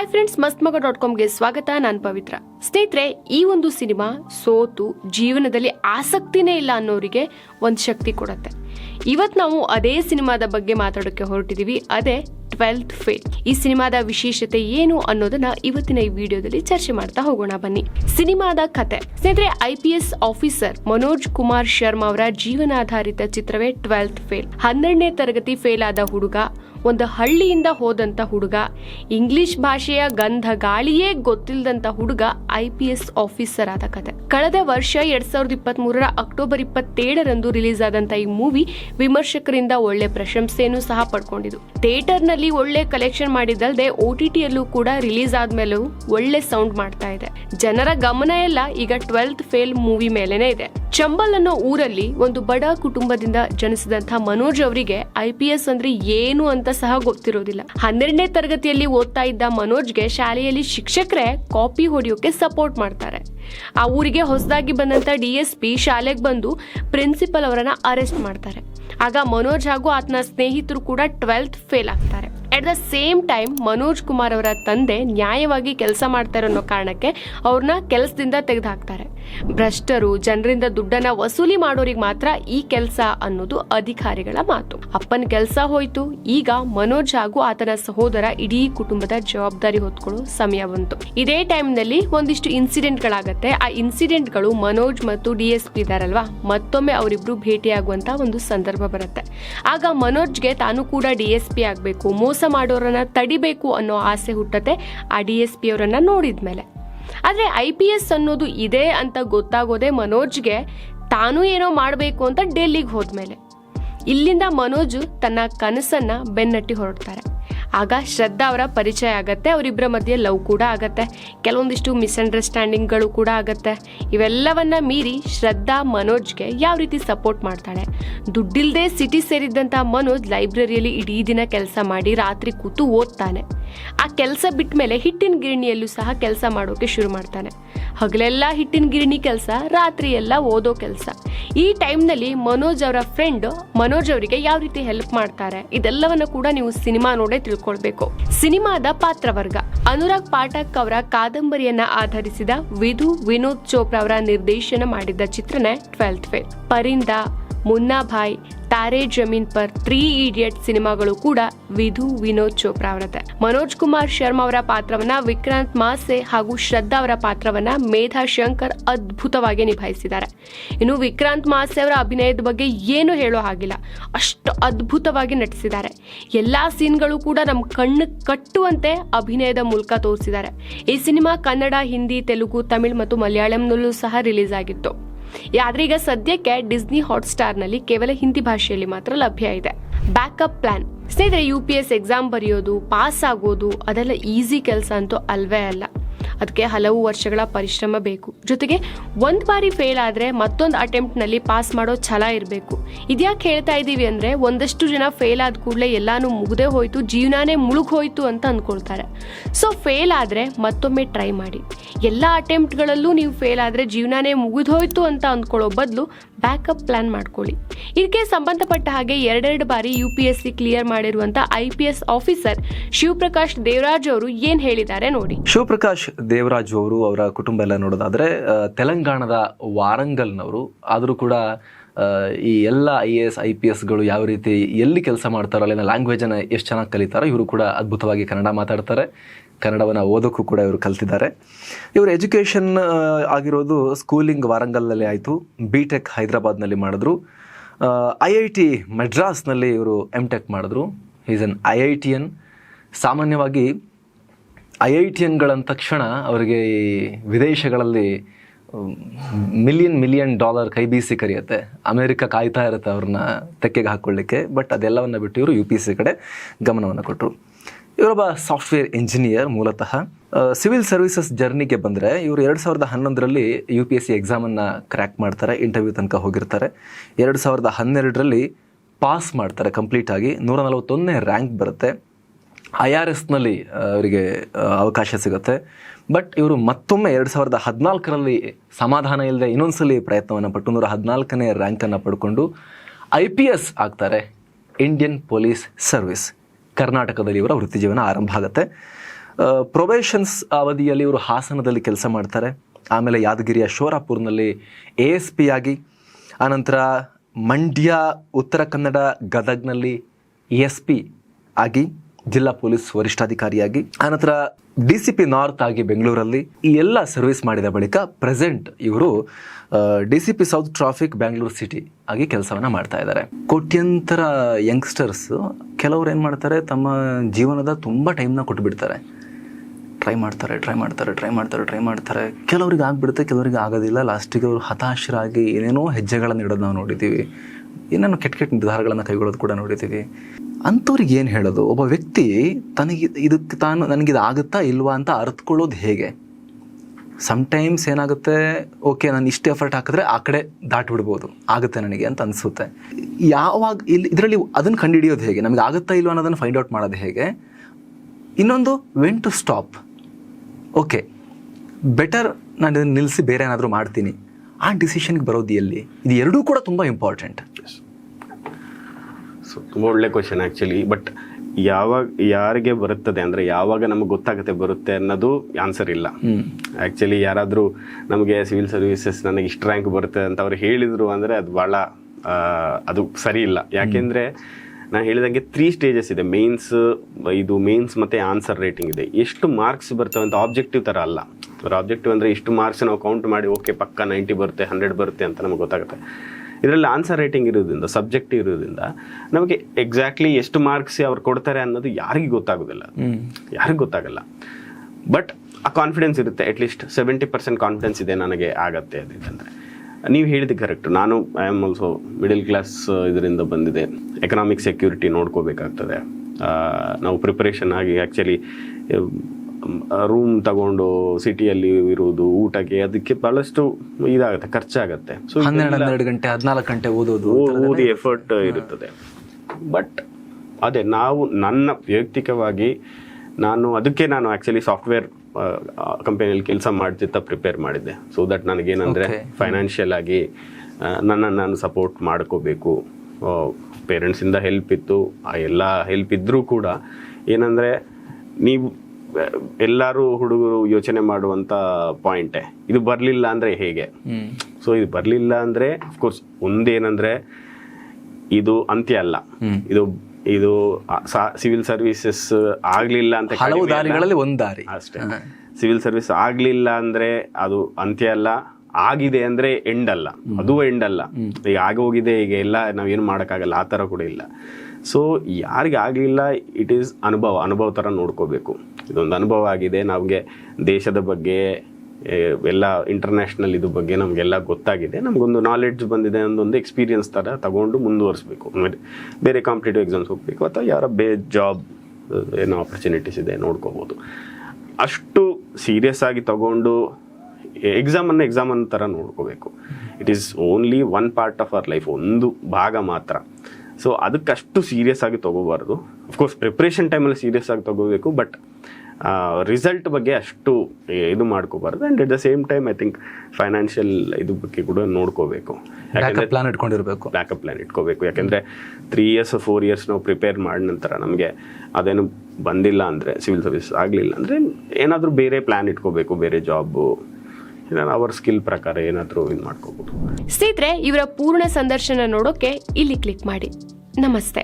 Hi friends ಮಸ್ತ್ ಮಗ dot ಕಾಮ್ಗೆ ಸ್ವಾಗತ. ನಾನು ಪವಿತ್ರ. ಸ್ನೇಹಿತರೆ, ಈ ಒಂದು ಸಿನಿಮಾ ಸೋತು, ಜೀವನದಲ್ಲಿ ಆಸಕ್ತಿನೇ ಇಲ್ಲ ಅನ್ನೋರಿಗೆ ಒಂದು ಶಕ್ತಿ ಕೊಡುತ್ತೆ. ಇವತ್ತು ನಾವು ಅದೇ ಸಿನಿಮಾದ ಬಗ್ಗೆ ಮಾತಾಡೋಕ್ಕೆ ಹೊರಟಿದ್ದೀವಿ ಅದೇ ಟ್ವೆಲ್ತ್ ಫೇಲ್ ಈ ಸಿನಿಮಾದ ವಿಶೇಷತೆ ಏನು ಅನ್ನೋದನ್ನ ಇವತ್ತಿನ ಈ ವಿಡಿಯೋದಲ್ಲಿ ಚರ್ಚೆ ಮಾಡ್ತಾ ಹೋಗೋಣ, ಬನ್ನಿ. ಸಿನಿಮಾದ ಕತೆ. ಸ್ನೇಹಿತರೆ, I P S officer Manoj Kumar Sharma ಅವರ ಜೀವನಾಧಾರಿತ ಚಿತ್ರವೇ ಟ್ವೆಲ್ತ್ ಫೇಲ್. ಹನ್ನೆರಡನೇ ತರಗತಿ ಫೇಲ್ ಆದ ಹುಡುಗ, ಒಂದು ಹಳ್ಳಿಯಿಂದ ಹೋದಂತ ಹುಡುಗ, ಇಂಗ್ಲಿಷ್ ಭಾಷೆಯ ಗಂಧ ಗಾಳಿಯೇ ಗೊತ್ತಿಲ್ಲದಂತ ಹುಡುಗ ಐ ಪಿ ಎಸ್ ಆಫೀಸರ್ ಆದ ಕತೆ. ಕಳೆದ ವರ್ಷ ಎರಡ್ ಸಾವಿರದ ಇಪ್ಪತ್ತ್ ಮೂರರ ಅಕ್ಟೋಬರ್ ಇಪ್ಪತ್ತೇಳರಂದು ರಿಲೀಸ್ ಆದಂತ ಈ ಮೂವಿ ವಿಮರ್ಶಕರಿಂದ ಒಳ್ಳೆ ಪ್ರಶಂಸೆಯನ್ನು ಸಹ ಪಡ್ಕೊಂಡಿದ್ದು. ಥಿಯೇಟರ್ನಲ್ಲಿ ಒಳ್ಳೆ ಕಲೆಕ್ಷನ್ ಮಾಡಿದಲ್ಲದೆ ಓ ಟಿ ಟಿಯಲ್ಲೂ ಕೂಡ ರಿಲೀಸ್ ಆದ್ಮೇಲೂ ಒಳ್ಳೆ ಸೌಂಡ್ ಮಾಡ್ತಾ ಇದೆ. ಜನರ ಗಮನ ಎಲ್ಲ ಈಗ ಟ್ವೆಲ್ತ್ ಫೇಲ್ ಮೂವಿ ಮೇಲೆನೆ ಇದೆ. ಚಂಬಲ್ ಅನ್ನೋ ಊರಲ್ಲಿ ಒಂದು ಬಡ ಕುಟುಂಬದಿಂದ ಜನಿಸಿದಂತಹ ಮನೋಜ್ ಅವರಿಗೆ ಐ ಪಿ ಎಸ್ ಅಂದ್ರೆ ಏನು ಅಂತ ಸಹ ಗೊತ್ತಿರೋದಿಲ್ಲ. ಹನ್ನೆರಡನೇ ತರಗತಿಯಲ್ಲಿ ಓದ್ತಾ ಇದ್ದ ಮನೋಜ್ಗೆ ಶಾಲೆಯಲ್ಲಿ ಶಿಕ್ಷಕರೇ ಕಾಪಿ ಹೊಡೆಯೋಕೆ ಸಪೋರ್ಟ್ ಮಾಡ್ತಾರೆ. ಆ ಊರಿಗೆ ಹೊಸದಾಗಿ ಬಂದಂತ ಡಿ ಎಸ್ ಪಿ ಶಾಲೆಗೆ ಬಂದು ಪ್ರಿನ್ಸಿಪಲ್ ಅವರನ್ನ ಅರೆಸ್ಟ್ ಮಾಡ್ತಾರೆ. ಆಗ ಮನೋಜ್ ಹಾಗೂ ಆತನ ಸ್ನೇಹಿತರು ಕೂಡ ಟ್ವೆಲ್ತ್ ಫೇಲ್ ಆಗ್ತಾರೆ. At the same time Manoj Kumar ಅವರ ತಂದೆ ನ್ಯಾಯವಾಗಿ ಕೆಲಸ ಮಾಡ್ತಾರೆ ಅನ್ನೋ ಕಾರಣಕ್ಕೆ ಅವ್ರನ್ನ ಕೆಲಸದಿಂದ ತೆಗೆದುಹಾಕ್ತಾರೆ. ಭ್ರಷ್ಟರು ಜನರಿಂದ ದುಡ್ಡನ್ನ ವಸೂಲಿ ಮಾಡೋರಿಗೆ ಮಾತ್ರ ಈ ಕೆಲಸ ಅನ್ನೋದು ಅಧಿಕಾರಿಗಳ ಮಾತು. ಅಪ್ಪನ ಕೆಲಸ ಹೋಯ್ತು. ಈಗ ಮನೋಜ್ ಹಾಗೂ ಆತನ ಸಹೋದರ ಇಡೀ ಕುಟುಂಬದ ಜವಾಬ್ದಾರಿ ಹೊತ್ಕೊಳ್ಳೋ ಸಮಯ ಬಂತು. ಇದೇ ಟೈಮ್ನಲ್ಲಿ ಒಂದಿಷ್ಟು ಇನ್ಸಿಡೆಂಟ್ ಗಳಾಗತ್ತೆ. ಆ ಇನ್ಸಿಡೆಂಟ್ಗಳು ಮನೋಜ್ ಮತ್ತು ಡಿ ಎಸ್ ಪಿ ಇದಾರಲ್ವಾ? ಮತ್ತೊಮ್ಮೆ ಅವರಿಬ್ರು ಭೇಟಿಯಾಗುವಂತ ಒಂದು ಸಂದರ್ಭ ಬರುತ್ತೆ. ಆಗ ಮನೋಜ್ಗೆ ತಾನು ಕೂಡ ಡಿ ಎಸ್ ಪಿ ಆಗಬೇಕು. ಮೋಸ ಮಾಡೋರನ್ನ ತಡಿಬೇಕು ಅನ್ನೋ ಆಸೆ ಹುಟ್ಟತೆ ಆ ಡಿ ಎಸ್ ಪಿ ಅವರನ್ನ ನೋಡಿದ್ಮೇಲೆ. ಆದ್ರೆ ಐ ಪಿ ಎಸ್ ಅನ್ನೋದು ಇದೆ ಅಂತ ಗೊತ್ತಾಗೋದೇ ಮನೋಜ್ಗೆ ತಾನು ಏನೋ ಮಾಡಬೇಕು ಅಂತ ಡೆಲ್ಲಿಗೆ ಹೋದ್ಮೇಲೆ. ಇಲ್ಲಿಂದ ಮನೋಜ್ ತನ್ನ ಕನಸನ್ನ ಬೆನ್ನಟ್ಟಿ ಹೊರಡ್ತಾರೆ. ಆಗ ಶ್ರದ್ಧಾ ಅವರ ಪರಿಚಯ ಆಗತ್ತೆ ಅವರಿಬ್ಬರ ಮಧ್ಯೆ ಲವ್ ಕೂಡ ಆಗತ್ತೆ, ಕೆಲವೊಂದಿಷ್ಟು ಮಿಸ್ಅಂಡರ್ಸ್ಟ್ಯಾಂಡಿಂಗ್ಗಳು ಕೂಡ ಆಗತ್ತೆ. ಇವೆಲ್ಲವನ್ನ ಮೀರಿ ಶ್ರದ್ಧಾ ಮನೋಜ್ಗೆ ಯಾವ ರೀತಿ ಸಪೋರ್ಟ್ ಮಾಡ್ತಾಳೆ? ದುಡ್ಡಿಲ್ಲದೆ ಸಿಟಿ ಸೇರಿದ್ದಂಥ ಮನೋಜ್ ಲೈಬ್ರರಿಯಲ್ಲಿ ಇಡೀ ದಿನ ಕೆಲಸ ಮಾಡಿ ರಾತ್ರಿ ಕೂತು ಓದ್ತಾನೆ. ಆ ಕೆಲಸ ಬಿಟ್ಟ ಮೇಲೆ ಹಿಟ್ಟಿನ ಗಿರಣಿಯಲ್ಲೂ ಸಹ ಕೆಲಸ ಮಾಡೋಕೆ ಶುರು ಮಾಡ್ತಾನೆ. ಹಗಲೆಲ್ಲ ಹಿಟ್ಟಿನ ಗಿರಣಿ ಕೆಲಸ ರಾತ್ರಿ ಎಲ್ಲ ಓದೋ ಕೆಲಸ. ಈ ಟೈಮ್ನಲ್ಲಿ ಮನೋಜ್ ಅವರ ಫ್ರೆಂಡ್ ಮನೋಜ್ ಅವರಿಗೆ ಯಾವ ರೀತಿ ಹೆಲ್ಪ್ ಮಾಡ್ತಾರೆ? ಇದೆಲ್ಲವನ್ನ ಕೂಡ ನೀವು ಸಿನಿಮಾ ನೋಡೇ ತಿಳ್ಕೊಳ್ಬೇಕು. ಸಿನಿಮಾದ ಪಾತ್ರವರ್ಗ. ಅನುರಾಗ್ ಪಾಠಕ್ ಅವರ ಕಾದಂಬರಿಯನ್ನ ಆಧರಿಸಿದ ವಿಧು ವಿನೋದ್ ಚೋಪ್ರಾ ಅವರ ನಿರ್ದೇಶನ ಮಾಡಿದ್ದ ಚಿತ್ರನೇ ಟ್ವೆಲ್ತ್ ಫೇಲ್. ಪರಿಂದ ಮುನ್ನಾಭಾಯ್ ತಾರೆ ಜಮೀನ್ ಪರ್ ತ್ರೀ ಇಡಿಯಟ್ ಸಿನಿಮಾಗಳು ಕೂಡ ವಿಧು ವಿನೋದ್ ಚೋಪ್ರಾ ಅವರದ್ದೆ. ಮನೋಜ್ ಕುಮಾರ್ ಶರ್ಮಾ ಅವರ ಪಾತ್ರವನ್ನ ವಿಕ್ರಾಂತ್ ಮಾಸೆ ಹಾಗೂ ಶ್ರದ್ಧಾ ಅವರ ಪಾತ್ರವನ್ನ ಮೇಧಾ ಶಂಕರ್ ಅದ್ಭುತವಾಗಿ ನಿಭಾಯಿಸಿದ್ದಾರೆ. ಇನ್ನು ವಿಕ್ರಾಂತ್ ಮಾಸೆ ಅವರ ಅಭಿನಯದ ಬಗ್ಗೆ ಏನು ಹೇಳೋ ಹಾಗಿಲ್ಲ. ಅಷ್ಟು ಅದ್ಭುತವಾಗಿ ನಟಿಸಿದ್ದಾರೆ. ಎಲ್ಲಾ ಸೀನ್ಗಳು ಕೂಡ ನಮ್ಮ ಕಣ್ಣು ಕಟ್ಟುವಂತೆ ಅಭಿನಯದ ಮೂಲಕ ತೋರಿಸಿದ್ದಾರೆ. ಈ ಸಿನಿಮಾ ಕನ್ನಡ, ಹಿಂದಿ, ತೆಲುಗು, ತಮಿಳ್ ಮತ್ತು ಮಲಯಾಳಂನಲ್ಲೂ ಸಹ ರಿಲೀಸ್ ಆಗಿತ್ತು. ಆದ್ರೆ ಈಗ ಸದ್ಯಕ್ಕೆ ಡಿಸ್ನಿ ಹಾಟ್ಸ್ಟಾರ್ನಲ್ಲಿ ಕೇವಲ ಹಿಂದಿ ಭಾಷೆಯಲ್ಲಿ ಮಾತ್ರ ಲಭ್ಯ ಇದೆ. Backup plan. ಸ್ನೇಹಿತರೆ ಯು ಪಿ ಎಸ್ ಎಕ್ಸಾಮ್ ಬರೆಯೋದು ಪಾಸ್ ಆಗೋದು, ಅದೆಲ್ಲ ಈಸಿ ಕೆಲಸ ಅಂತೂ ಅಲ್ವೇ ಅಲ್ಲ. ಅದಕ್ಕೆ ಹಲವು ವರ್ಷಗಳ ಪರಿಶ್ರಮ ಬೇಕು. ಜೊತೆಗೆ ಒಂದು ಬಾರಿ ಫೇಲ್ ಆದರೆ ಮತ್ತೊಂದು ಅಟೆಂಪ್ಟ್ನಲ್ಲಿ ಪಾಸ್ ಮಾಡೋ ಛಲ ಇರಬೇಕು. ಇದ್ಯಾಕೆ ಹೇಳ್ತಾ ಇದ್ದೀವಿ ಅಂದರೆ ಒಂದಷ್ಟು ಜನ ಫೇಲ್ ಆದ ಕೂಡಲೇ ಎಲ್ಲಾನು ಮುಗಿದೇ ಹೋಯಿತು, ಜೀವನಾನೇ ಮುಳುಗೋಯಿತು ಅಂತ ಅಂದ್ಕೊಳ್ತಾರೆ ಸೊ ಫೇಲ್ ಆದರೆ ಮತ್ತೊಮ್ಮೆ ಟ್ರೈ ಮಾಡಿ. ಎಲ್ಲ ಅಟೆಂಪ್ಟ್ಗಳಲ್ಲೂ ನೀವು ಫೇಲ್ ಆದರೆ ಜೀವನಾನೇ ಮುಗಿದು ಹೋಯ್ತು ಅಂತ ಅಂದ್ಕೊಳ್ಳೋ ಬದಲು ಬ್ಯಾಕಪ್ ಪ್ಲಾನ್ ಮಾಡ್ಕೊಳ್ಳಿ. ಇದಕ್ಕೆ ಸಂಬಂಧಪಟ್ಟ ಹಾಗೆ ಎರಡೆರಡು ಬಾರಿ ಯು ಪಿ ಎಸ್ ಕ್ಲಿಯರ್ ಮಾಡಿರುವಂಥ I P S officer Shivaprakash Devaraj ಅವರು ಏನು ಹೇಳಿದ್ದಾರೆ ನೋಡಿ. ಶಿವಪ್ರಕಾಶ್ ದೇವರಾಜು ಅವರು ಅವರ ಕುಟುಂಬ ಎಲ್ಲ ನೋಡೋದಾದರೆ ತೆಲಂಗಾಣದ ವಾರಂಗಲ್ನವರು. ಆದರೂ ಕೂಡ ಈ ಎಲ್ಲ I A S, I P ಎಸ್ಗಳು ಯಾವ ರೀತಿ ಎಲ್ಲಿ ಕೆಲಸ ಮಾಡ್ತಾರೋ, ಅಲ್ಲಿನ ಲ್ಯಾಂಗ್ವೇಜನ್ನು ಎಷ್ಟು ಚೆನ್ನಾಗಿ ಕಲಿತಾರೋ, ಇವರು ಕೂಡ ಅದ್ಭುತವಾಗಿ ಕನ್ನಡ ಮಾತಾಡ್ತಾರೆ. ಕನ್ನಡವನ್ನು ಓದೋಕ್ಕೂ ಕೂಡ ಇವರು ಕಲ್ತಿದ್ದಾರೆ. ಇವರು ಎಜುಕೇಷನ್ ಆಗಿರೋದು ಸ್ಕೂಲಿಂಗ್ ವಾರಂಗಲ್ನಲ್ಲಿ ಆಯಿತು. ಬಿ ಟೆಕ್ ಹೈದರಾಬಾದ್ನಲ್ಲಿ ಮಾಡಿದ್ರು. ಐ ಐ ಟಿ ಮಡ್ರಾಸ್ನಲ್ಲಿ ಇವರು ಎಂ ಟೆಕ್ ಮಾಡಿದ್ರು. Is an I I T N ಸಾಮಾನ್ಯವಾಗಿ ಐ ಐ ಟಿ ಎನ್ಗಳಂದ ತಕ್ಷಣ ಅವರಿಗೆ ಈ ವಿದೇಶಗಳಲ್ಲಿ ಮಿಲಿಯನ್ ಮಿಲಿಯನ್ ಡಾಲರ್ ಕೈ ಬೀಸಿ ಕರೆಯುತ್ತೆ. ಅಮೇರಿಕ ಕಾಯ್ತಾ ಇರುತ್ತೆ ಅವ್ರನ್ನ ತೆಕ್ಕೆಗೆ ಹಾಕ್ಕೊಳ್ಳಿಕ್ಕೆ ಬಟ್ ಅದೆಲ್ಲವನ್ನು ಬಿಟ್ಟು ಇವರು ಯು ಪಿ ಸಿ ಕಡೆ ಗಮನವನ್ನು ಕೊಟ್ಟರು ಇವರೊಬ್ಬ ಸಾಫ್ಟ್ವೇರ್ ಇಂಜಿನಿಯರ್ ಮೂಲತಃ ಸಿವಿಲ್ ಸರ್ವಿಸಸ್ ಜರ್ನಿಗೆ ಬಂದರೆ ಇವರು ಎರಡು ಸಾವಿರದ ಹನ್ನೊಂದರಲ್ಲಿ ಯು ಪಿ ಎಸ್ ಸಿ ಎಕ್ಸಾಮನ್ನು ಕ್ರ್ಯಾಕ್ ಮಾಡ್ತಾರೆ ಇಂಟರ್ವ್ಯೂ ತನಕ ಹೋಗಿರ್ತಾರೆ. ಎರಡು ಸಾವಿರದ ಹನ್ನೆರಡರಲ್ಲಿ ಪಾಸ್ ಮಾಡ್ತಾರೆ ಕಂಪ್ಲೀಟ್ ಆಗಿ. ನೂರ ನಲವತ್ತೊಂದನೇ ರ್ಯಾಂಕ್ ಬರುತ್ತೆ. ಐ ಆರ್ ಎಸ್ನಲ್ಲಿ ಅವರಿಗೆ ಅವಕಾಶ ಸಿಗುತ್ತೆ. ಬಟ್ ಇವರು ಮತ್ತೊಮ್ಮೆ ಎರಡು ಸಾವಿರದ ಹದಿನಾಲ್ಕರಲ್ಲಿ ಸಮಾಧಾನ ಇಲ್ಲದೆ ಇನ್ನೊಂದ್ಸಲಿ ಪ್ರಯತ್ನವನ್ನು ಪಟ್ಟು ನೂರ ಹದಿನಾಲ್ಕನೇ ರ್ಯಾಂಕನ್ನು ಪಡ್ಕೊಂಡು ಐ ಪಿ ಎಸ್ ಆಗ್ತಾರೆ. Indian police service. ಕರ್ನಾಟಕದಲ್ಲಿ ಇವರ ವೃತ್ತಿ ಜೀವನ ಆರಂಭ ಆಗುತ್ತೆ. ಪ್ರೊಬೇಷನ್ಸ್ ಅವಧಿಯಲ್ಲಿ ಇವರು ಹಾಸನದಲ್ಲಿ ಕೆಲಸ ಮಾಡ್ತಾರೆ. ಆಮೇಲೆ ಯಾದಗಿರಿಯ ಶೋರಾಪುರ್ನಲ್ಲಿ ಎ ಎಸ್ ಪಿ ಆಗಿ, ಆನಂತರ ಮಂಡ್ಯ, ಉತ್ತರ ಕನ್ನಡ ಗದಗ್ನಲ್ಲಿ ಎಸ್ ಪಿ ಆಗಿ ಜಿಲ್ಲಾ ಪೊಲೀಸ್ ವರಿಷ್ಠಾಧಿಕಾರಿಯಾಗಿ, ಆನಂತರ ಡಿ ಸಿ ಪಿ ನಾರ್ತ್ ಆಗಿ ಬೆಂಗಳೂರಲ್ಲಿ ಈ ಎಲ್ಲ ಸರ್ವಿಸ್ ಮಾಡಿದ ಬಳಿಕ ಪ್ರೆಸೆಂಟ್ ಇವರು D C P south traffic Bangalore city ಆಗಿ ಕೆಲಸವನ್ನು ಮಾಡ್ತಾ ಇದ್ದಾರೆ. ಕೋಟ್ಯಂತರ ಯಂಗ್ಸ್ಟರ್ಸ್, ಕೆಲವ್ರು ಏನು ಮಾಡ್ತಾರೆ, ತಮ್ಮ ಜೀವನದ ತುಂಬ ಟೈಮ್ನ ಕೊಟ್ಬಿಡ್ತಾರೆ. ಟ್ರೈ ಮಾಡ್ತಾರೆ ಟ್ರೈ ಮಾಡ್ತಾರೆ ಟ್ರೈ ಮಾಡ್ತಾರೆ ಟ್ರೈ ಮಾಡ್ತಾರೆ. ಕೆಲವ್ರಿಗೆ ಆಗಿಬಿಡುತ್ತೆ, ಕೆಲವರಿಗೆ ಆಗೋದಿಲ್ಲ. ಲಾಸ್ಟಿಗೆ ಅವರು ಹತಾಶರಾಗಿ ಏನೇನೋ ಹೆಜ್ಜೆಗಳನ್ನು ಇಡೋದು ನಾವು ನೋಡಿದ್ದೀವಿ. ಏನೇನೋ ಕೆಟ್ಟ ಕೆಟ್ಟ ನಿರ್ಧಾರಗಳನ್ನು ಕೈಗೊಳ್ಳೋದು ಕೂಡ ನೋಡಿದ್ದೀವಿ. ಅಂಥವ್ರಿಗೆ ಏನು ಹೇಳೋದು? ಒಬ್ಬ ವ್ಯಕ್ತಿ ತನಗೆ ಇದಕ್ಕೆ ತಾನು ನನಗಿದು ಆಗುತ್ತಾ ಇಲ್ವಾ ಅಂತ ಅರ್ಥಕೊಳ್ಳೋದು ಹೇಗೆ? ಸಮ್ಟೈಮ್ಸ್ ಏನಾಗುತ್ತೆ? ಓಕೆ, ನಾನು ಇಷ್ಟು ಎಫರ್ಟ್ ಹಾಕಿದ್ರೆ ಆ ಕಡೆ ದಾಟ್ಬಿಡ್ಬೋದು ಆಗುತ್ತೆ ನನಗೆ ಅಂತ ಅನಿಸುತ್ತೆ. ಯಾವಾಗ ಇಲ್ಲಿ ಇದರಲ್ಲಿ ಅದನ್ನು ಕಂಡುಹಿಡಿಯೋದು ಹೇಗೆ? ನಮಗೆ ಆಗುತ್ತಾ ಇಲ್ವಾ ಅನ್ನೋದನ್ನು ಫೈಂಡ್ ಔಟ್ ಮಾಡೋದು ಹೇಗೆ? ಇನ್ನೊಂದು when to stop okay better ನಾನು ಇದನ್ನು ನಿಲ್ಲಿಸಿ ಬೇರೆ ಏನಾದರೂ ಮಾಡ್ತೀನಿ. ಆ ಡಿಸಿಷನ್ಗೆ ಬರೋದು ಎಲ್ಲಿ? ಇದು ಎರಡೂ ಕೂಡ ತುಂಬ ಇಂಪಾರ್ಟೆಂಟ್ ಸೊ ತುಂಬ ಒಳ್ಳೆ ಕ್ವಶನ್ ಆ್ಯಕ್ಚುಲಿ ಬಟ್ ಯಾವಾಗ ಯಾರಿಗೆ ಬರುತ್ತದೆ ಅಂದರೆ ಯಾವಾಗ ನಮಗೆ ಗೊತ್ತಾಗುತ್ತೆ ಬರುತ್ತೆ ಅನ್ನೋದು ಆನ್ಸರ್ ಇಲ್ಲ. ಆ್ಯಕ್ಚುಲಿ ಯಾರಾದರೂ ನಮಗೆ ಸಿವಿಲ್ ಸರ್ವಿಸಸ್ ನನಗೆ ಇಷ್ಟು ರ್ಯಾಂಕ್ ಬರುತ್ತೆ ಅಂತ ಅವ್ರು ಹೇಳಿದರು ಅಂದರೆ ಅದು ಭಾಳ ಅದು ಸರಿ ಇಲ್ಲ. ಯಾಕೆಂದರೆ ನಾನು ಹೇಳಿದಂಗೆ ತ್ರೀ ಸ್ಟೇಜಸ್ ಇದೆ. ಮೇನ್ಸ್ ಇದು ಮೇನ್ಸ್ ಮತ್ತು ಆನ್ಸರ್ ರೇಟಿಂಗ್ ಇದೆ. ಎಷ್ಟು ಮಾರ್ಕ್ಸ್ ಬರ್ತವೆ ಅಂತ ಆಬ್ಜೆಕ್ಟಿವ್ ಥರ ಅಲ್ಲ. ಅವ್ರ ಆಬ್ಜೆಕ್ಟಿವ್ ಅಂದರೆ ಇಷ್ಟು ಮಾರ್ಕ್ಸ್ ನಾವು ಕೌಂಟ್ ಮಾಡಿ ಓಕೆ ಪಕ್ಕ ನೈಂಟಿ ಬರುತ್ತೆ ಹಂಡ್ರೆಡ್ ಬರುತ್ತೆ ಅಂತ ನಮಗೆ ಗೊತ್ತಾಗುತ್ತೆ. ಇದರಲ್ಲಿ ಆನ್ಸರ್ ರೇಟಿಂಗ್ ಇರೋದ್ರಿಂದ ಸಬ್ಜೆಕ್ಟ್ ಇರೋದ್ರಿಂದ ನಮಗೆ ಎಕ್ಸಾಕ್ಟ್ಲಿ ಎಷ್ಟು ಮಾರ್ಕ್ಸ್ ಅವ್ರು ಕೊಡ್ತಾರೆ ಅನ್ನೋದು ಯಾರಿಗೂ ಗೊತ್ತಾಗೋದಿಲ್ಲ. ಯಾರಿಗೂ ಗೊತ್ತಾಗಲ್ಲ. ಬಟ್ ಆ ಕಾನ್ಫಿಡೆನ್ಸ್ ಇರುತ್ತೆ ಅಟ್ಲೀಸ್ಟ್ ಸೆವೆಂಟಿ ಪರ್ಸೆಂಟ್ ಕಾನ್ಫಿಡೆನ್ಸ್ ಇದೆ ನನಗೆ ಆಗತ್ತೆ ಅದಂದರೆ ನೀವು ಹೇಳಿದ್ದು ಕರೆಕ್ಟ್ ನಾನು I am also middle class ಇದರಿಂದ ಬಂದಿದೆ. ಎಕನಾಮಿಕ್ ಸೆಕ್ಯೂರಿಟಿ ನೋಡ್ಕೋಬೇಕಾಗ್ತದೆ. ನಾವು ಪ್ರಿಪರೇಷನ್ ಆಗಿ ಆ್ಯಕ್ಚುಲಿ ರೂಮ್ ತಗೊಂಡು ಸಿಟಿಯಲ್ಲಿ ಇರುವುದು ಊಟಕ್ಕೆ ಅದಕ್ಕೆ ಬಹಳಷ್ಟು ಇದಾಗುತ್ತೆ ಖರ್ಚಾಗತ್ತೆ. ಸೊ ಹನ್ನೆರಡು ಹನ್ನೆರಡು ಗಂಟೆ ಹದಿನಾಲ್ಕು ಗಂಟೆ ಓದೋದು ಓದಿ ಎಫರ್ಟ್ ಇರುತ್ತದೆ. ಬಟ್ ಅದೇ ನಾವು ನನ್ನ ವೈಯಕ್ತಿಕವಾಗಿ ನಾನು ಅದಕ್ಕೆ ನಾನು ಆ್ಯಕ್ಚುಲಿ ಸಾಫ್ಟ್ವೇರ್ ಕಂಪನಿಯಲ್ಲಿ ಕೆಲಸ ಮಾಡ್ತಿತ್ತ ಪ್ರಿಪೇರ್ ಮಾಡಿದ್ದೆ. ಸೊ ದಟ್ ನನಗೇನಂದರೆ. ಫೈನಾನ್ಷಿಯಲ್ ಆಗಿ ನನ್ನನ್ನು ನಾನು ಸಪೋರ್ಟ್ ಮಾಡ್ಕೋಬೇಕು. ಪೇರೆಂಟ್ಸಿಂದ ಹೆಲ್ಪ್ ಇತ್ತು. ಆ ಎಲ್ಲ ಹೆಲ್ಪ್ ಇದ್ದರೂ ಕೂಡ ಏನಂದರೆ ನೀವು ಎಲ್ಲರೂ ಹುಡುಗರು ಯೋಚನೆ ಮಾಡುವಂಥ ಪಾಯಿಂಟೇ ಇದು ಬರಲಿಲ್ಲ ಅಂದರೆ ಹೇಗೆ? ಸೊ ಇದು ಬರಲಿಲ್ಲ ಅಂದರೆ ಅಫ್ಕೋರ್ಸ್ ಒಂದೇನಂದರೆ ಇದು ಅಂತ್ಯ ಅಲ್ಲ. ಇದು ಇದು ಸಿವಿಲ್ ಸರ್ವಿಸಸ್ ಆಗ್ಲಿಲ್ಲ ಅಂತ ಹಲವು. ದಾರಿಗಳಲ್ಲಿ ಒಂದು ದಾರಿ. ಅಷ್ಟೇ. ಸಿವಿಲ್ ಸರ್ವಿಸ್ ಆಗ್ಲಿಲ್ಲ ಅಂದ್ರೆ ಅದು ಅಂತ್ಯ ಅಲ್ಲ. ಆಗಿದೆ ಅಂದ್ರೆ ಎಂಡ್ ಅಲ್ಲ. ಅದು ಎಂಡ್ ಅಲ್ಲ. ಈಗ ಆಗೋಗಿದೆ ಈಗ ಎಲ್ಲ ನಾವೇನು ಮಾಡೋಕ್ಕಾಗಲ್ಲ ಆ ಥರ ಕೂಡ ಇಲ್ಲ. ಸೊ ಯಾರಿಗೆ ಆಗಲಿಲ್ಲ ಇಟ್ ಈಸ್ ಅನುಭವ ಅನುಭವ ಥರ ನೋಡ್ಕೋಬೇಕು. ಇದೊಂದು ಅನುಭವ ಆಗಿದೆ. ನಮಗೆ ದೇಶದ ಬಗ್ಗೆ ಎಲ್ಲ ಇಂಟರ್ನ್ಯಾಷನಲ್ ಇದು ಬಗ್ಗೆ ನಮಗೆಲ್ಲ ಗೊತ್ತಾಗಿದೆ. ನಮಗೊಂದು ನಾಲೆಡ್ಜ್ ಬಂದಿದೆ ಅನ್ನೊಂದು ಎಕ್ಸ್ಪೀರಿಯನ್ಸ್ ಥರ ತಗೊಂಡು ಮುಂದುವರಿಸ್ಬೇಕು. ಬೇರೆ ಕಾಂಪಿಟೇಟಿವ್ ಎಕ್ಸಾಮ್ಸ್ ಹೋಗಬೇಕು ಅಥವಾ ಯಾರ ಬೇ ಜಾಬ್ ಏನೋ ಆಪರ್ಚುನಿಟೀಸ್ ಇದೆ ನೋಡ್ಕೋಬೋದು. ಅಷ್ಟು ಸೀರಿಯಸ್ ಆಗಿ ತಗೊಂಡು ಎಕ್ಸಾಮನ್ನು ಎಕ್ಸಾಮ್ ಅನ್ನೋ ಥರ ನೋಡ್ಕೋಬೇಕು. It is only one part of our life ಒಂದು ಭಾಗ ಮಾತ್ರ. ಸೊ ಅದಕ್ಕಷ್ಟು ಸೀರಿಯಸ್ ಆಗಿ ತಗೋಬಾರ್ದು. ಅಫ್ಕೋರ್ಸ್ ಪ್ರಿಪ್ರೇಷನ್ ಟೈಮಲ್ಲಿ ಸೀರಿಯಸ್ ಆಗಿ ತಗೋಬೇಕು ಬಟ್ ರಿಸಲ್ಟ್ ಬಗ್ಗೆ ಅಷ್ಟು ಇದು ಮಾಡ್ಕೋಬಾರ್ದು. And at the same time I think financial ಇದು ಬಗ್ಗೆ ಕೂಡ ನೋಡ್ಕೋಬೇಕು. ಬ್ಯಾಕಪ್ ಪ್ಲಾನ್ ಇಟ್ಕೊಂಡಿರಬೇಕು. ಬ್ಯಾಕಪ್ ಪ್ಲಾನ್ ಇಟ್ಕೋಬೇಕು. ಯಾಕೆಂದರೆ ತ್ರೀ ಇಯರ್ಸ್ ಫೋರ್ ಇಯರ್ಸ್ ನಾವು ಪ್ರಿಪೇರ್ ಮಾಡಿದ ನಂತರ ನಮಗೆ ಅದೇನು ಬಂದಿಲ್ಲ ಅಂದರೆ ಸಿವಿಲ್ ಸರ್ವಿಸ್ ಆಗಲಿಲ್ಲ ಅಂದರೆ ಏನಾದರೂ ಬೇರೆ ಪ್ಲ್ಯಾನ್ ಇಟ್ಕೋಬೇಕು ಬೇರೆ ಜಾಬು ಏನಾದ್ರು ಅವರ ಸ್ಕಿಲ್ ಪ್ರಕಾರ ಏನಾದರೂ ಇದು ಮಾಡ್ಕೋಬೋದು. ಸ್ನೇಹಿತರೆ ಇವರ ಪೂರ್ಣ ಸಂದರ್ಶನ ನೋಡೋಕೆ ಇಲ್ಲಿ ಕ್ಲಿಕ್ ಮಾಡಿ. ನಮಸ್ತೆ.